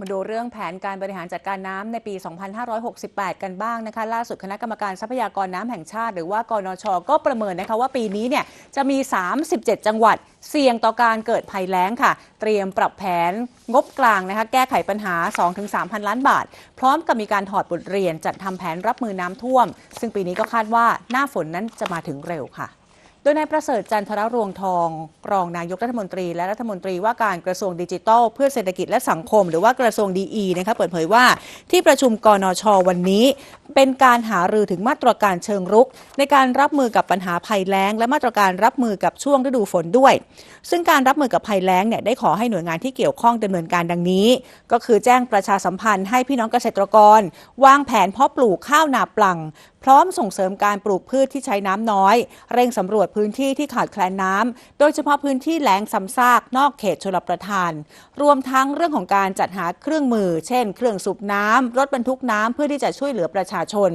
มาดูเรื่องแผนการบริหารจัดการน้ำในปี 2568 กันบ้างนะคะ ล่าสุดคณะกรรมการทรัพยากรน้ำแห่งชาติ หรือว่ากนช ก็ประเมินนะคะว่าปีนี้เนี่ยจะมี 37 จังหวัด เสี่ยงต่อการเกิดภัยแล้งค่ะ เตรียมปรับแผนงบกลางนะคะ แก้ไขปัญหา 2-3 พันล้านบาท พร้อมกับมีการถอดบทเรียนจัดทำแผนรับมือน้ำท่วม ซึ่งปีนี้ก็คาดว่าหน้าฝนนั้นจะมาถึงเร็วค่ะ ดยนายประเสริฐจันทรรวงทอง รองนายกรัฐมนตรี และรัฐมนตรีว่าการกระทรวงดิจิทัล เพื่อเศรษฐกิจและสังคม หรือว่ากระทรวงดีนะคะเปิดเผยว่าที่ประชุมกนช วันนี้ เป็นการหารือถึงมาตรการเชิงรุก ในการรับมือกับปัญหาภัยแล้ง และมาตรการรับมือกับช่วงฤดูฝนด้วย ซึ่งการรับมือกับภัยแล้งเนี่ยได้ขอให้หน่วยงานที่เกี่ยวข้องดำเนินการดังนี้ ก็คือแจ้งประชาสัมพันธ์ให้พี่น้องเกษตรกร วางแผนเพาะปลูกข้าวนาปลัง พร้อมส่งเสริมการปลูกพืชที่ใช้น้ำน้อย เร่งสำรวจพื้นที่ที่ขาดแคลนน้ำ โดยเฉพาะพื้นที่แหลงซ้ำซากนอกเขตชลประทาน รวมทั้งเรื่องของการจัดหาเครื่องมือ เช่น เครื่องสูบน้ำ รถบรรทุกน้ำ เพื่อที่จะช่วยเหลือประชาชน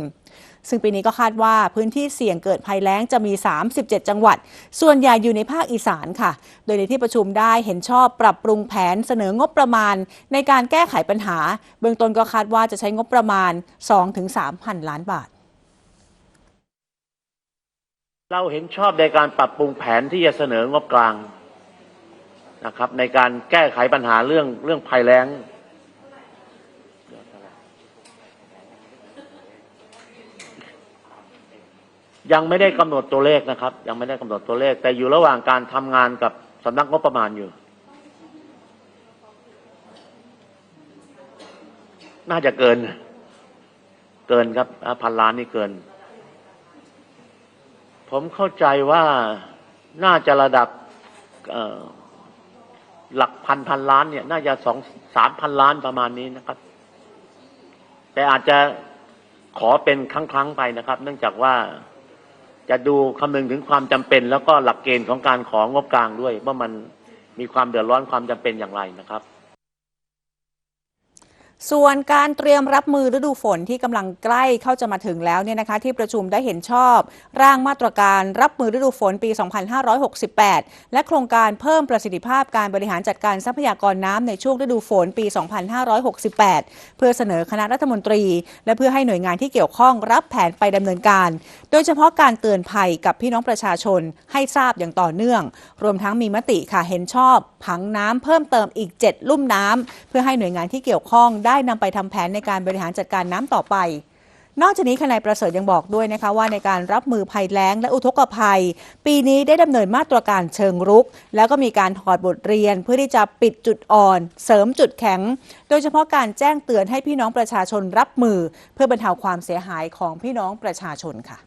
ซึ่งปีนี้ก็คาดว่าพื้นที่เสี่ยงเกิดภัยแล้งจะมี 37 จังหวัด ส่วนใหญ่อยู่ในภาคอีสานค่ะ โดยในที่ประชุมได้เห็นชอบปรับปรุงแผนเสนองบประมาณ ในการแก้ไขปัญหา เบื้องต้นก็คาดว่าจะใช้งบประมาณ 2-3พันล้านบาท เราเห็นชอบในการปรับปรุงแผนที่จะเสนองบกลางนะครับ ในการแก้ไขปัญหาเรื่องเรื่องภัยแล้งยังไม่ได้กำหนดตัวเลขนะครับ ยังไม่ได้กำหนดตัวเลข แต่อยู่ระหว่างการทำงานกับสำนักงบประมาณอยู่ น่าจะเกิน เกินครับพันล้านนี่เกิน ผมเข้าใจว่าน่าจะระดับหลักพันพันล้านเนี่ย น่าจะสองสามพันล้านประมาณนี้นะครับ แต่อาจจะขอเป็นครั้งๆไปนะครับ เนื่องจากว่าจะดูคำนึงถึงความจำเป็น แล้วก็หลักเกณฑ์ของการของงบกลางด้วย ว่ามันมีความเดือดร้อนความจำเป็นอย่างไรนะครับ ส่วนการเตรียมรับมือฤดูฝนที่กำลังใกล้เข้าจะมาถึงแล้วเนี่ยนะคะ ที่ประชุมได้เห็นชอบ ร่างมาตรการรับมือฤดูฝนปี 2568 และโครงการเพิ่มประสิทธิภาพการบริหารจัดการทรัพยากรน้ำในช่วงฤดูฝนปี 2568 เพื่อเสนอคณะรัฐมนตรี และเพื่อให้หน่วยงานที่เกี่ยวข้องรับแผนไปดำเนินการ โดยเฉพาะการเตือนภัยกับพี่น้องประชาชนให้ทราบอย่างต่อเนื่อง รวมทั้งมีมติค่ะเห็นชอบ ผังน้ำเพิ่มเติมอีก 7 ลุ่มน้ำเพื่อให้หน่วยงานที่เกี่ยวข้องได้ได้นำไปทำแผนในการบริหารจัดการน้ำต่อไป นอกจากนี้ขนายประเสริฐยังบอกด้วยนะคะว่าในการรับมือภัยแล้งและอุทกภัย ปีนี้ได้ดำเนินมาตรการเชิงรุก แล้วก็มีการถอดบทเรียนเพื่อที่จะปิดจุดอ่อน เสริมจุดแข็ง โดยเฉพาะการแจ้งเตือนให้พี่น้องประชาชนรับมือ เพื่อบรรเทาความเสียหายของพี่น้องประชาชนค่ะ